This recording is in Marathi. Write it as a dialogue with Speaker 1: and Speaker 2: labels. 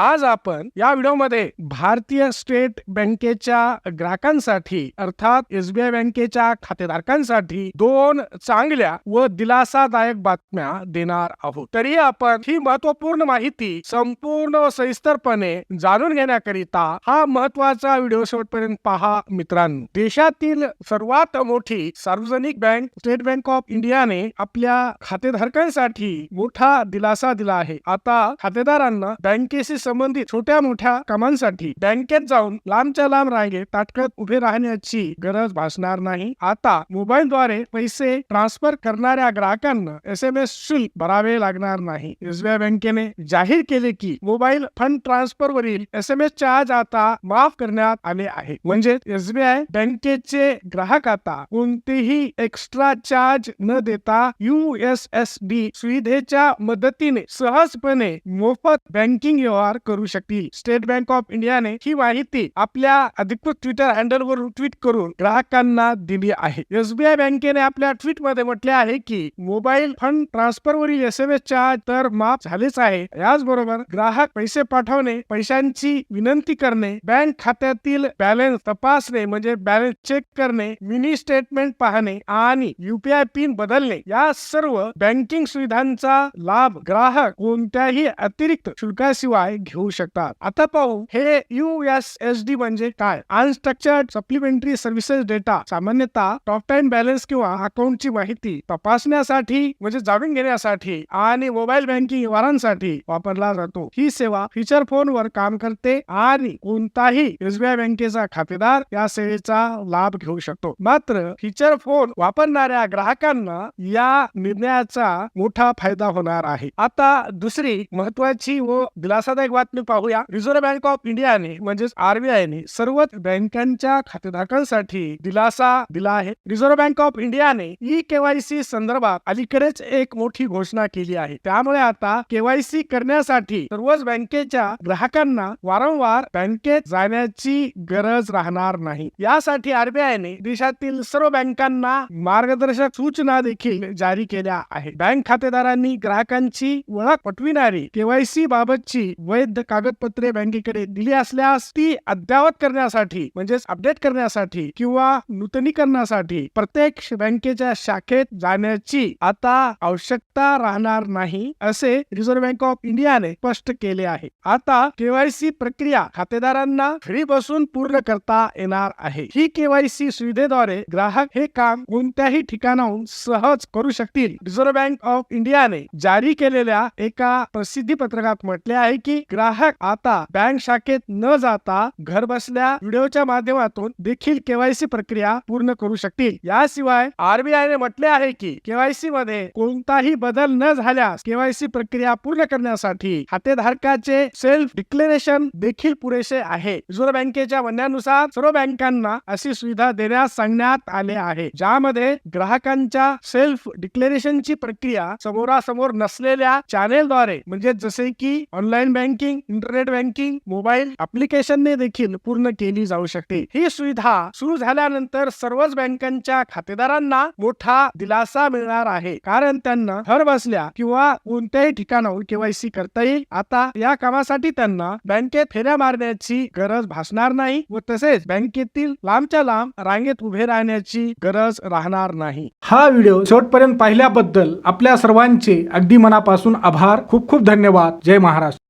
Speaker 1: आज आपण या व्हिडिओमध्ये भारतीय स्टेट बँकेच्या ग्राहकांसाठी अर्थात एसबीआय बँकेच्या खातेधारकांसाठी दोन चांगल्या व दिलासादायक बातम्या देणार आहोत. तरी आपण ही महत्त्वपूर्ण माहिती संपूर्ण व सविस्तरपणे जाणून घेण्याकरिता हा महत्त्वाचा व्हिडिओ शेवटपर्यंत पहा मित्रांनो. देशातील सर्वात मोठी सार्वजनिक बँक स्टेट बँक ऑफ इंडियाने आपल्या खातेधारकांसाठी मोठा दिलासा दिला आहे. आता खातेदारांना बँकेशी संबंधित छोट्या मोठ्या कामांसाठी बँकेत जाऊन लांबच्या लांब रांगेत ताटकत उभे राहण्याची गरज भासणार नाही. आता मोबाईलद्वारे पैसे ट्रान्सफर करणाऱ्या ग्राहकांना एस एम एस शुल्क भरावे लागणार नाही. एसबीआय बँकेने जाहीर केले की मोबाईल फंड ट्रान्सफर वरील एस एम एस चार्ज आता माफ करण्यात आले आहे. म्हणजे एसबीआय बँकेचे ग्राहक आता कोणतेही एक्स्ट्रा चार्ज न देता यू एस एस डी सुविधेच्या मदतीने सहजपणे मोफत बँकिंग व्यवहार करू शकतील. स्टेट बँक ऑफ इंडियाने ही माहिती आपल्या अधिकृत ट्विटर हँडल वरून ट्विट करून ग्राहकांना दिली आहे. एसबीआय बँकेने आपल्या ट्विटमध्ये म्हटले आहे की मोबाईल फंड ट्रान्सफर वरील एस एम एस चार्ज तर माफ झालेच आहे. याचबरोबर ग्राहक पैसे पाठवणे पैशांची विनंती करणे बँक खात्यातील बॅलन्स तपासणे म्हणजे बॅलन्स चेक करणे मिनी स्टेटमेंट पाहणे आणि युपीआय पिन बदलणे या सर्व बँकिंग सुविधांचा लाभ ग्राहक कोणत्याही अतिरिक्त शुल्काशिवाय घेऊ शकतात. आता पाहू हे यू एस एस डी म्हणजे काय? अनस्ट्रक्चर्ड सप्लिमेंटरी सर्व्हिसेस डेटा सामान्यतः टॉप टाइम बॅलन्स किंवा अकाउंटची माहिती तपासण्यासाठी म्हणजे जाणून घेण्यासाठी आणि मोबाईल बँकिंग व्यवहारांसाठी वापरला जातो. ही सेवा फीचर फोनवर काम करते आणि कोणताही एसबीआय बँकेचा खातेदार या सेवेचा लाभ घेऊ शकतो. मात्र फीचर फोन वापरणाऱ्या ग्राहकांना या निर्णयाचा मोठा फायदा होणार आहे. आता दुसरी महत्वाची व दिलासादायक एक बातमी पाहूया. रिझर्व्ह बँक ऑफ इंडियाने म्हणजेच आरबीआयने सर्वच बँकांच्या खातेधारकांसाठी दिलासा दिला आहे. रिझर्व्ह बँक ऑफ इंडियाने ई केवायसी संदर्भात अलीकडेच एक मोठी घोषणा केली आहे. त्यामुळे आता केवायसी करण्यासाठी सर्वच बँकेच्या ग्राहकांना वारंवार बँकेत जाण्याची गरज राहणार नाही. यासाठी आरबीआयने देशातील सर्व बँकांना मार्गदर्शक सूचना देखील जारी केल्या आहेत. बँक खातेदारांनी ग्राहकांची ओळख पटविणारी केवायसी बाबतची वैध कागदपत्रे बँकेकडे दिली असल्यास ती अद्ययावत करण्यासाठी म्हणजेच अपडेट करण्यासाठी किंवा नूतनीकरणासाठी प्रत्येक बँकेच्या शाखेत जाण्याची आता आवश्यकता राहणार नाही असे रिझर्व्ह बँक ऑफ इंडियाने स्पष्ट केले आहे. आता केवायसी प्रक्रिया खातेदारांना घरी बसून पूर्ण करता येणार आहे. ही केवायसी सुविधेद्वारे ग्राहक हे काम कोणत्याही ठिकाणाहून सहज करू शकतील. रिझर्व्ह बँक ऑफ इंडियाने जारी केलेल्या एका प्रसिद्धी पत्रकात म्हटले आहे की ग्राहक आता बँक शाखेत न जाता घर बसल्या व्हिडिओच्या माध्यमातून देखील केवायसी प्रक्रिया पूर्ण करू शकतील. याशिवाय आरबीआय ने म्हटले आहे की केवायसी मध्ये कोणताही बदल न झाल्यास केवायसी प्रक्रिया पूर्ण करण्यासाठी खातेधारकाचे सेल्फ डिक्लेरेशन देखील पुरेसे आहे. रिझर्व्ह बँकेच्या म्हणण्यानुसार सर्व बँकांना अशी सुविधा देण्यास सांगण्यात आले आहे ज्यामध्ये ग्राहकांच्या सेल्फ डिक्लेरेशनची प्रक्रिया समोरासमोर नसलेल्या चॅनेलद्वारे म्हणजे जसे की online banking internet banking mobile ऍप्लिकेशनने देखील पूर्ण केली जाऊ शकते. ही सुविधा सुरू झाल्यानंतर सर्वच बँकांच्या खातेदारांना मोठा दिलासा मिळणार आहे. कारण त्यांना घर बसल्या किंवा कोणत्याही ठिकाणाहून केवायसी करता येईल. आता या कामासाठी त्यांना बँकेत फेऱ्या मारण्याची गरज भासणार नाही व तसेच बँकेतील लांबच्या लांब रांगेत उभे राहण्याची गरज राहणार नाही. हा व्हिडिओ शेवटपर्यंत पाहिल्याबद्दल आपल्या सर्वांचे अगदी मनापासून आभार. खूप खूप धन्यवाद. जय महाराष्ट्र.